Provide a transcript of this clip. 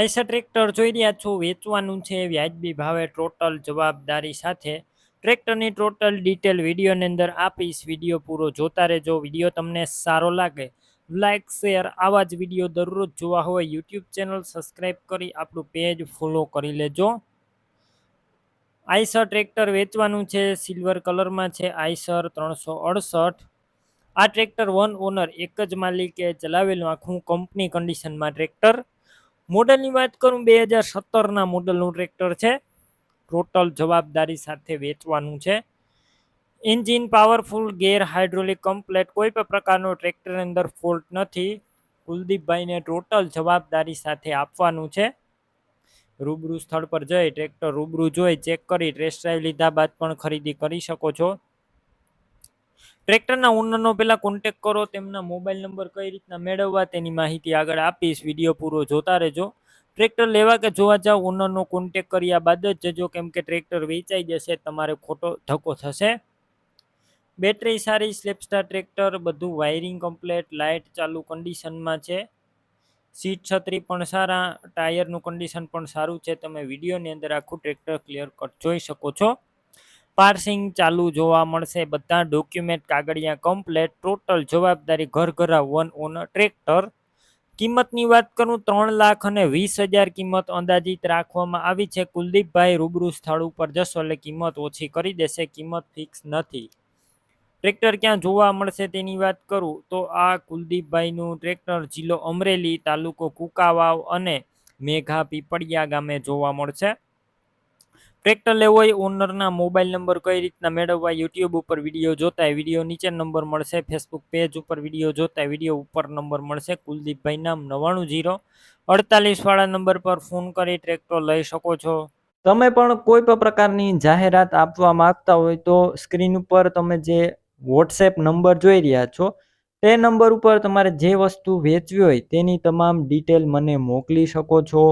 Eicher tractor જોઈ રહ્યા છો, વેચવાનું છે વ્યાજબી ભાવે ટોટલ જવાબદારી સાથે. ટ્રેક્ટરની ટોટલ ડિટેલ વિડીયોની અંદર આપીશ, વીડિયો પૂરો જોતા રહેજો. વીડિયો તમને સારો લાગે લાઇક શેર, આવા જ વીડિયો દરરોજ જોવા હોય, યુટ્યુબ ચેનલ સબસ્ક્રાઈબ કરી આપણું પેજ ફોલો કરી લેજો. આઈસર ટ્રેક્ટર વેચવાનું છે, સિલ્વર કલરમાં છે, આઈસર ત્રણસો અડસઠ. આ ટ્રેક્ટર વન ઓનર એક જ માલિકે ચલાવેલું આખું કંપની કન્ડિશનમાં ટ્રેક્ટર. મોડલની વાત કરું, બે હજાર સત્તરના મોડલનું ટ્રેક્ટર છે. ટોટલ જવાબદારી સાથે વેચવાનું છે. Engine powerful, gear hydraulic, complete, કોઈ પણ પ્રકારનો ટ્રેક્ટરની અંદર ફોલ્ટ નથી. કુલદીપભાઈને ટોટલ જવાબદારી સાથે આપવાનું છે. રૂબરૂ સ્થળ પર જઈ ટ્રેક્ટર રૂબરૂ જોઈ ચેક કરી, ટેસ્ટ ડ્રાઈવ લીધા બાદ પણ ખરીદી કરી શકો છો. ટ્રેક્ટરના ઓનરનો પહેલાં કોન્ટેક કરો, તેમના મોબાઈલ નંબર કઈ રીતના મેળવવા તેની માહિતી આગળ આપીશ. વીડિયો પૂરો જોતા રહેજો. ટ્રેક્ટર લેવા કે જોવા જાવ ઓનરનો કોન્ટેક કર્યા બાદ જ જજો, કેમ કે ટ્રેક્ટર વેચાઈ જશે, તમારે ખોટો ધક્કો થશે. બેટરી સારી સ્લેપસ્ટાર ટ્રેક્ટર, બધું વાયરિંગ કમ્પ્લેટ લાઇટ ચાલુ કન્ડિશનમાં છે. સીટ છત્રી પણ સારા ટાયરનું કન્ડિશન પણ સારું છે. તમે વિડીયોની અંદર આખું ટ્રેક્ટર ક્લિયર કટ જોઈ શકો છો. પાર્સિંગ ચાલુ જોવા મળશે. બધા ડોક્યુમેન્ટ કાગળિયા કમ્પ્લેટ ટોટલ જવાબદારી ઘર ઘરા વન ઓનર ટ્રેક્ટર કિંમતની વાત કરું, ત્રણ લાખ અને વીસ હજાર કિંમત અંદાજિત રાખવામાં આવી છે. કુલદીપભાઈ રૂબરૂ સ્થળ ઉપર જશો એટલે કિંમત ઓછી કરી દેશે, કિંમત ફિક્સ નથી. ટ્રેક્ટર ક્યાં જોવા મળશે તેની વાત કરું, તો આ કુલદીપભાઈનું ટ્રેક્ટર જિલ્લો અમરેલી તાલુકો કુકાવાવ અને મેઘા પીપળિયા ગામે જોવા મળશે. ટ્રેક્ટર લેવો હોય ઓનરના મોબાઈલ નંબર કઈ રીતના મેળવવા યુટ્યુબ ઉપર વીડિયો જોતા વીડિયો નીચે નંબર મળશે ફેસબુક પેજ ઉપર વીડિયો જોતા વીડિયો ઉપર નંબર મળશે, કુલદીપભાઈ નામ નવાણું જીરો. અડતાલીસ વાળા નંબર પર ફોન કરી ટ્રેક્ટર લઈ શકો છો. તમે પણ કોઈ પણ પ્રકારની જાહેરાત આપવા માંગતા હોય તો સ્ક્રીન ઉપર તમે જે વોટ્સએપ નંબર જોઈ રહ્યા છો, તે નંબર ઉપર તમારે જે વસ્તુ વેચવી હોય તેની તમામ ડિટેલ મને મોકલી શકો છો.